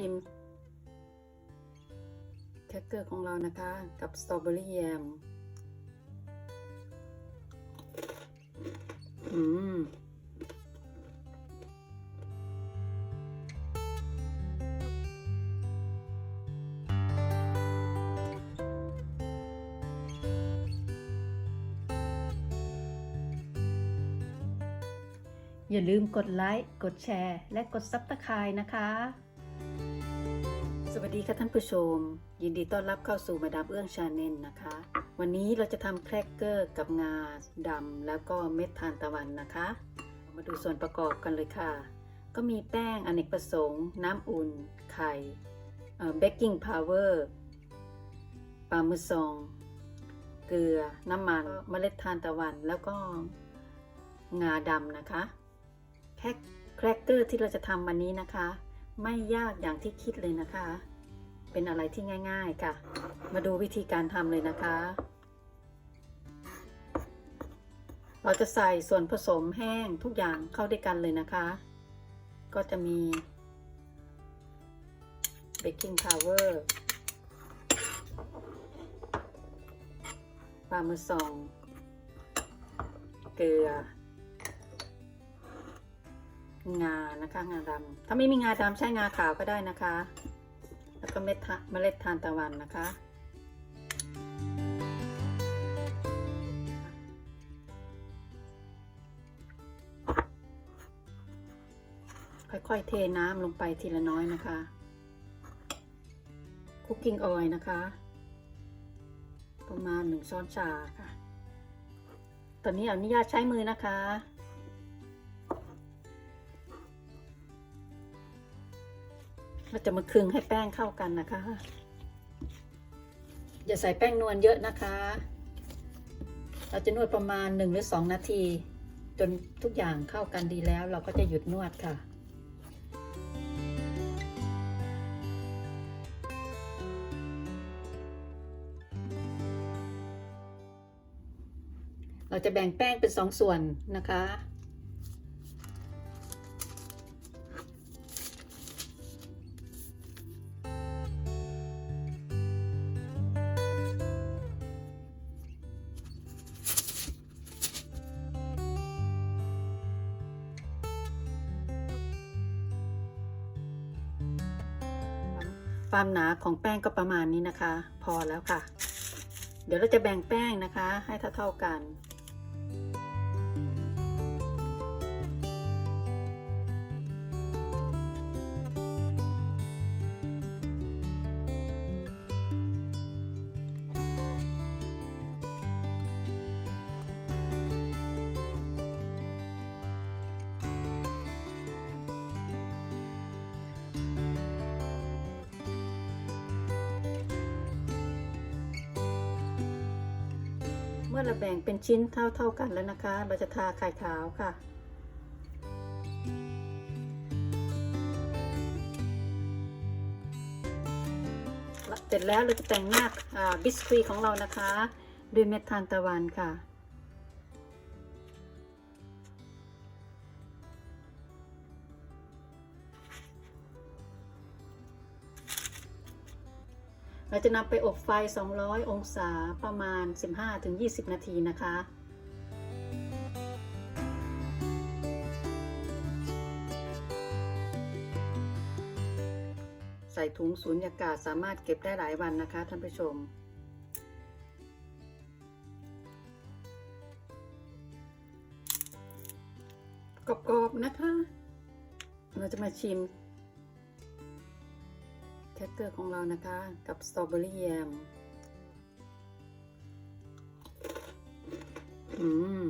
ชิมแคคเกอร์ของเรานะคะ กับสตรอเบอรี่แยม อืมอย่าลืมกดไลค์ กดแชร์ และกดซับสไครต์นะคะ สวัสดีค่ะท่านผู้ชม ยินดีต้อนรับเข้าสู่มาดามเอื้องชาแนลนะคะ วันนี้เราจะทำแครกเกอร์กับงาดำแล้วก็เม็ดทานตะวันนะคะ มาดูส่วนประกอบกันเลยค่ะ ก็มีแป้งอเนกประสงค์ น้ำอุ่น ไข่เบกกิ้งพาวเวอร์ปลาเมซอง เกลือ น้ำมันเมล็ดทานตะวันแล้วก็งาดำนะคะ แครกเกอร์ที่เราจะทำวันนี้นะคะ ไม่ยากอย่างที่คิดเลยนะคะ เป็นอะไรที่ง่าย ๆค่ะ มาดูวิธีการทำเลยนะคะ เราจะใส่ส่วนผสมแห้งทุกอย่างเข้าด้วยกันเลยนะคะ ก็จะมีเบกกิ้งพาวเวอร์ปลาเมซอง เกลือ งานะคะ งาดำถ้าไม่มีงาดำใช้งาขาวก็ได้นะคะ แล้วก็เม็ดเมล็ดทานตะวันนะคะ ค่อยๆเทน้ำลงไปทีละน้อยนะคะคุกกิ้งออยนะคะ ประมาณหนึ่งช้อนชาค่ะ ตอนนี้อนุญาตใช้มือนะคะ เราจะมาคลึงให้แป้งเข้ากันนะคะ อย่าใส่แป้งนวลเยอะนะคะ เราจะนวดประมาณ1หรือ 2 นาที จนทุกอย่างเข้ากันดีแล้ว เราก็จะหยุดนวดค่ะเราจะแบ่งแป้งเป็น2ส่วนนะคะ ความหนาของแป้งก็ประมาณนี้นะคะ พอแล้วค่ะ เดี๋ยวเราจะแบ่งแป้งนะคะ ให้เท่าๆกัน มื่อเราแบ่งเป็นชิ้นเท่าๆกันแล้วนะคะ เราจะทาไข่ขาวค่ะ เสร็จแล้วเราจะแต่งหน้าบิสกิตของเรานะคะ ด้วยเม็ดทานตะวันค่ะ เราจะนำไปอบไฟ 200 องศาประมาณ 15-20 นาทีนะคะใส่ถุงสูญญากาศสามารถเก็บได้หลายวันนะคะท่านผู้ชม กรอบๆนะคะ เราจะมาชิม แคคเกอร์ของเรานะคะ กับสตรอเบอรี่แยม อืม